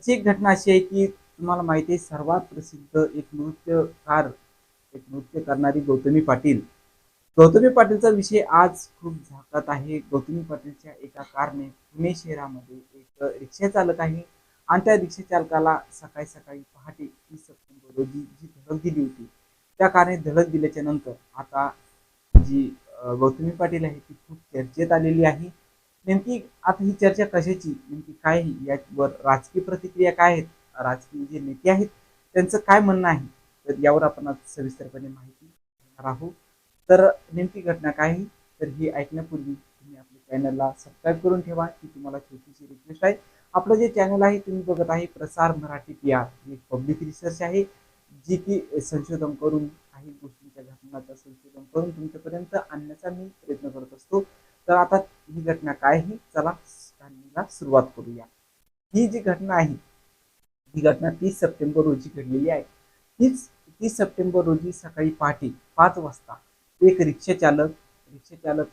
आजची एक घटना अशी आहे की तुम्हाला माहिती आहे सर्वात प्रसिद्ध एक नृत्यकार एक नृत्य करणारी गौतमी पाटील. गौतमी पाटीलचा विषय आज खूप झाकत आहे. गौतमी पाटीलच्या एका कारने पुणे शहरामध्ये एक रिक्षा चालक आहे आणि त्या रिक्षा चालकाला सकाळी सकाळी पहाटे तीस सप्टेंबर रोजी जी धडक दिली होती त्या कारने धडक दिल्याच्या नंतर आता जी गौतमी पाटील आहे ती खूप चर्चेत आलेली आहे. नेमकी आता ही चर्चा कशाची? नेमकी काय आहे? यावर राजकीय प्रतिक्रिया काय आहेत? राजकीय जे नेते आहेत त्यांचं काय म्हणणं आहे? तर यावर आपण आज सविस्तरपणे माहिती घेणार आहोत. तर नेमकी घटना काय आहे तर ही ऐकण्यापूर्वी तुम्ही आपल्या चॅनलला सबस्क्राईब करून ठेवा ही तुम्हाला छोटीशी रिक्वेस्ट आहे. आपलं जे चॅनल आहे तुम्ही बघत आहे प्रसार मराठी पी आर ही पब्लिक रिसर्च आहे जी की संशोधन करून काही गोष्टींच्या घटनाचं संशोधन करून तुमच्यापर्यंत आणण्याचा मी प्रयत्न करत असतो. तर आता ही घटना काय आहे? चला कहाणीला सुरुवात करूया. ही जी घटना आहे ही घटना तीस सप्टेंबर रोजी घडलेली आहे. तीच तीस सप्टेंबर रोजी सकाळी पहाटे पाच वाजता एक रिक्षा चालक रिक्षा चालक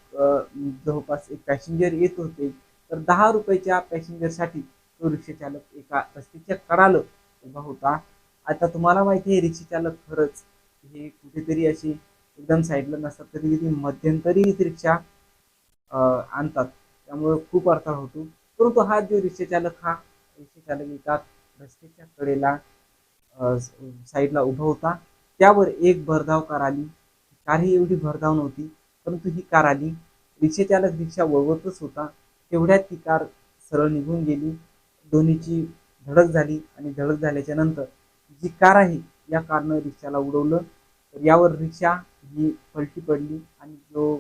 जवळपास एक पॅसेंजर येत होते. तर दहा रुपयाच्या पॅसेंजरसाठी तो रिक्षा चालक एका रस्त्याच्या कडाला उभा होता. आता तुम्हाला माहिती आहे रिक्षा चालक खरंच हे कुठेतरी अशी एकदम साईडला नसतात कधी कधी मध्यंतरी रिक्षा आणतात. त्यामुळे खूप अडथळा होतो. परंतु हा जो रिक्षाचालक हा रिक्षाचालक एका रस्त्याच्या कडेला साईडला उभा होता. त्यावर एक भरधाव कार आली. कार ही एवढी भरधाव नव्हती परंतु ही कार आली. रिक्षाचालक रिक्षा वळवतच होता. तेवढ्यात ती कार सरळ निघून गेली. दोन्हीची धडक झाली आणि धडक झाल्याच्यानंतर जी कार आहे या कारनं रिक्षाला उडवलं तर यावर रिक्षा ही पलटी पडली आणि जो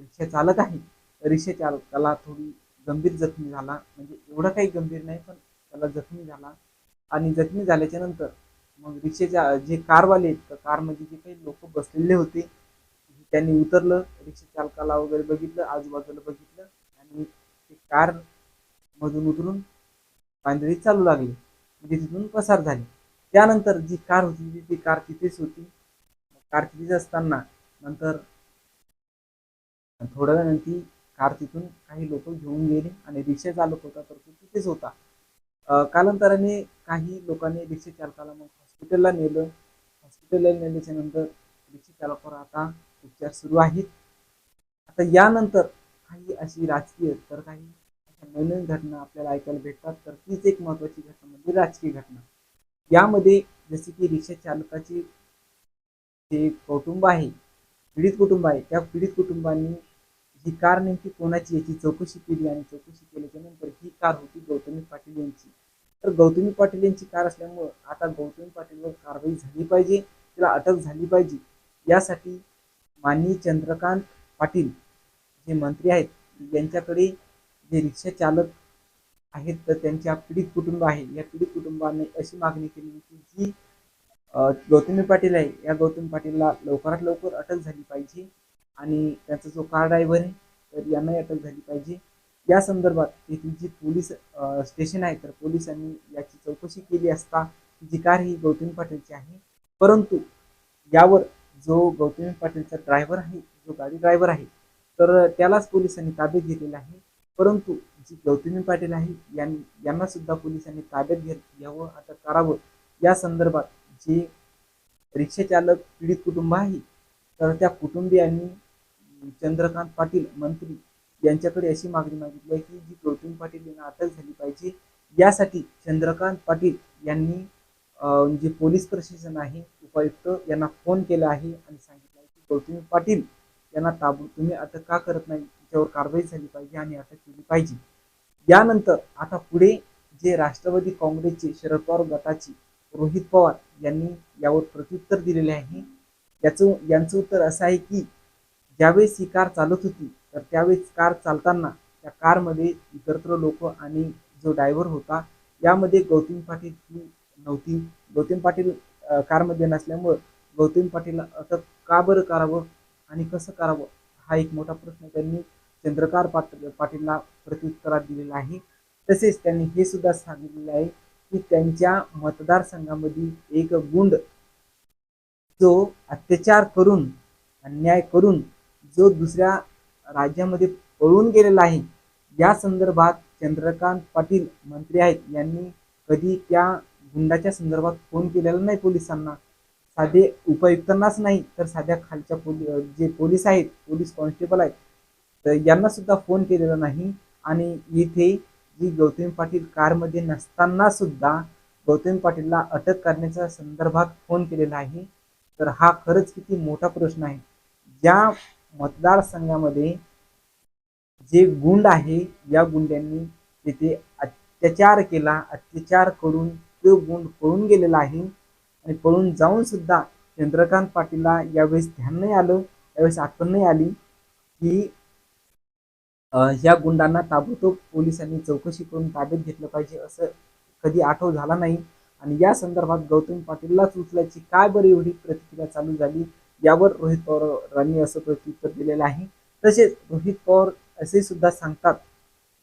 रिक्षा चालक आहे रिक्षा चालकाला थोडी गंभीर जखमी झाला. म्हणजे एवढं काही गंभीर नाही पण त्याला जखमी झाला. आणि जखमी झाल्याच्यानंतर मग रिक्षेच्या जे कारवाले आहेत तर कारमध्ये जे काही लोक बसलेले होते त्यांनी उतरलं रिक्षा चालकाला वगैरे बघितलं आजूबाजूला बघितलं आणि ते कार मधून उतरून पांढरी चालू लागली. म्हणजे तिथून पसार झाली. त्यानंतर जी कार होती ती- ती कार तिथेच होती. कार तिथेच असताना नंतर थोड्या वेळाने ती कार तिथून काही लोक घेऊन गेले आणि रिक्षा चालक होता तर तो तिथेच होता. कालांतराने काही लोकांनी रिक्षा चालकाला मग हॉस्पिटलला नेलं. हॉस्पिटलला नेल्याच्या नंतर रिक्षा चालकावर आता उपचार सुरू आहेत. आता यानंतर काही अशी राजकीय तर काही अशा नवीन घटना आपल्याला ऐकायला भेटतात तर तीच एक महत्वाची घटना म्हणजे राजकीय घटना. यामध्ये जसे की रिक्षा चालकाचे जे कुटुंब आहे पीडित कुटुंब आहे त्या पीडित कुटुंबांनी ही कार नेमकी कोणाची याची चौकशी केली आणि चौकशी केल्याच्यानंतर ही कार होती गौतमी पाटील यांची. तर गौतमी पाटील यांची कार असल्यामुळं आता गौतमी पाटीलवर कारवाई झाली पाहिजे तिला अटक झाली पाहिजे. यासाठी माननीय चंद्रकांत पाटील जे मंत्री आहेत यांच्याकडे जे रिक्षा चालक आहेत तर त्यांच्या पीडित कुटुंब आहे. या पीडित कुटुंबाने अशी मागणी केली की जी गौतमी पाटील आहे. या गौतमी पाटीलला लवकरात लवकर अटक झाली पाहिजे. आणि त्याचा जो कार ड्रायव्हर आहे तर यांनाही अटक झाली पाहिजे. या संदर्भात येथील जी पोलीस स्टेशन आहे तर पोलिसांनी याची चौकशी केली असता जी कार ही गौतमी पाटीलची आहे. परंतु यावर जो गौतमी पाटीलचा ड्रायव्हर आहे जो गाडी ड्रायव्हर आहे तर त्यालाच पोलिसांनी ताब्यात घेतलेला आहे. परंतु जी गौतमी पाटील आहे यां- यांना सुद्धा पोलिसांनी ताब्यात घेत घ्यावं अटक करावं. या संदर्भात जे रिक्षा चालक पीडित कुटुंब आहे तर त्या कुटुंबियांनी चंद्रकांत पाटील मंत्री यांच्याकडे अशी मागणी मागितली आहे की जी गौतमी पाटील यांना अटक झाली पाहिजे यासाठी चंद्रकांत पाटील यांनी जे पोलीस प्रशासन आहे उपायुक्त यांना फोन केला आहे आणि सांगितलं आहे की गौतमी पाटील यांना ताबू तुम्ही अटक का करत नाही? त्याच्यावर कारवाई झाली पाहिजे आणि अटक केली पाहिजे. यानंतर आता पुढे जे राष्ट्रवादी काँग्रेसचे शरद पवार गटाचे रोहित पवार यांनी यावर प्रत्युत्तर दिलेले आहे. याचं यांचं उत्तर असं आहे की ज्यावेळेस ही कार चालत होती तर त्यावेळेस कार चालताना त्या कारमध्ये इतरत्र लोक आणि जो ड्रायव्हर होता यामध्ये गौतम पाटील ही नव्हती. गौतम पाटील कारमध्ये नसल्यामुळं गौतम पाटीलला अटक का बरं करावं आणि कसं करावं हा एक मोठा प्रश्न त्यांनी चंद्रकार पाटील पाटीलला प्रत्युत्तरात दिलेला आहे. तसेच त्यांनी हे सुद्धा सांगितलेले आहे की त्यांच्या मतदारसंघामध्ये एक गुंड जो अत्याचार करून अन्याय करून जो दुसऱ्या राज्यामध्ये पळून गेलेला आहे या संदर्भात चंद्रकांत पाटील मंत्री आहेत. यांनी कधी त्या गुंडाच्या संदर्भात फोन केलेला नाही पोलिसांना. साधे उपायुक्तांनाच नाही तर साध्या खालच्या पोली जे पोलीस आहेत पोलीस कॉन्स्टेबल आहेत तर यांना सुद्धा फोन केलेला नाही. आणि इथे जी गौतमी पाटील कारमध्ये नसताना सुद्धा गौतमी पाटीलला अटक करण्याच्या संदर्भात फोन केलेला आहे. तर हा खरंच किती मोठा प्रश्न आहे. ज्या मतदारसंघामध्ये जे गुंड आहे या गुंड्यांनी तिथे अत्याचार केला अत्याचार करून तो गुंड पळून गेलेला आहे आणि पळून जाऊन सुद्धा चंद्रकांत पाटीलला यावेळेस ध्यान नाही आलं यावेळेस आठवण नाही आली की ह्या गुंडांना ताबडतोब पोलिसांनी चौकशी करून ताब्यात घेतलं पाहिजे असं कधी आठव झाला नाही. आणि या संदर्भात गौतम पाटीललाच उचलायची काय बरं एवढी प्रतिक्रिया चालू झाली? यावर रोहित पवारांनी असं प्रत्युत्तर दिलेलं आहे. तसेच रोहित पवार असे सुद्धा सांगतात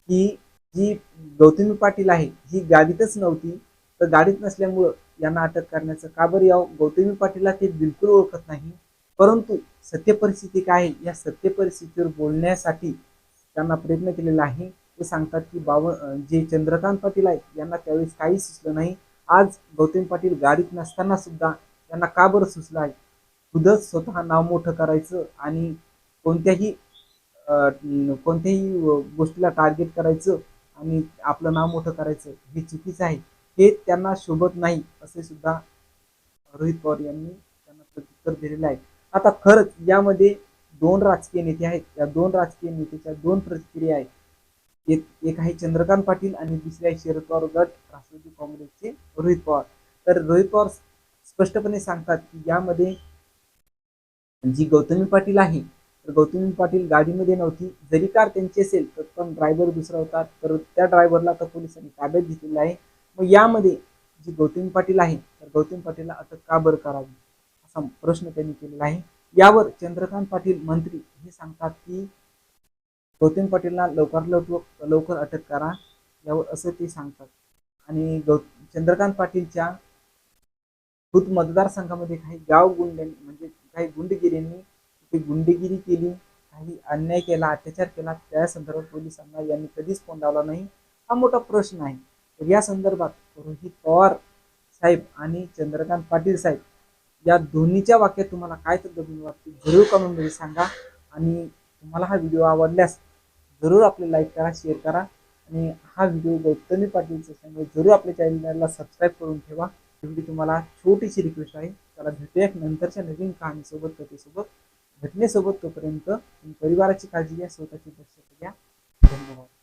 की जी गौतमी पाटील आहे ही गाडीतच नव्हती तर गाडीत नसल्यामुळं यांना अटक करण्याचं का बरं यावं? गौतमी पाटीलला ते बिलकुल ओळखत नाही. परंतु सत्य परिस्थिती काय आहे? या सत्य परिस्थितीवर बोलण्यासाठी त्यांना प्रयत्न केलेला आहे. ते सांगतात की बाव जे चंद्रकांत पाटील आहेत यांना त्यावेळेस काही सुचलं नाही. आज गौतम पाटील गाडीत नसताना सुद्धा त्यांना का बरं सुचलं आहे? खुदच स्वतः नाव मोठं करायचं आणि कोणत्याही कोणत्याही गोष्टीला टार्गेट करायचं आणि आपलं नाव मोठं करायचं हे चुकीचं आहे. हे त्यांना शोभत नाही असे सुद्धा रोहित पवार यांनी त्यांना प्रत्युत्तर दिलेलं आहे. आता खरंच यामध्ये दोन राजकीय नेते आहेत. या दोन राजकीय नेत्याच्या दोन प्रतिक्रिया आहेत. एक एक आहे चंद्रकांत पाटील आणि दुसरे आहे शरद पवार गट राष्ट्रवादी काँग्रेसचे रोहित पवार. तर रोहित पवार स्पष्टपणे सांगतात की यामध्ये जी गौतमी पाटील आहे तर गौतमी पाटील गाडीमध्ये नव्हती. जरी कार त्यांची असेल तर पण ड्रायव्हर दुसरा होता. तर त्या ड्रायव्हरला तर पोलिसांनी ताब्यात घेतलेला आहे. मग यामध्ये जी गौतमी पाटील आहे तर गौतमी पाटीलला अटक का बरं करावी? असा प्रश्न त्यांनी केलेला आहे. यावर चंद्रकांत पाटील मंत्री हे सांगतात की गौतम पाटीलला लवकर लवकर लवकर अटक करा. यावर असं ते सांगतात. आणि गौ चंद्रकांत पाटीलच्या खुद मतदारसंघामध्ये काही गाव गुंड म्हणजे काही गुंडगिरींनी तिथे गुंडगिरी केली काही अन्याय केला अत्याचार केला. त्या संदर्भात पोलिसांना यांनी कधीच फोन लावला नाही. हा मोठा प्रश्न आहे. तर या संदर्भात रोहित पवार साहेब आणि चंद्रकांत पाटील साहेब या दोन्हीच्या वाक्यात तुम्हाला काय पद्धतीने वाटते? जरूर कमेंटमध्ये सांगा. आणि तुम्हाला हा व्हिडिओ आवडल्यास जरूर आपले लाईक करा शेअर करा. आणि हा व्हिडिओ गौतमी पाटीलचा जरूर आपल्या चॅनलला सबस्क्राईब करून ठेवा. एवढी तुम्हाला छोटीशी रिक्वेस्ट आहे. त्याला भेटूया एक नंतरच्या नवीन कहाणीसोबत कथेसोबत घटनेसोबत तोपर्यंत परिवाराची काळजी घ्या स्वतःची दक्षता घ्या. धन्यवाद.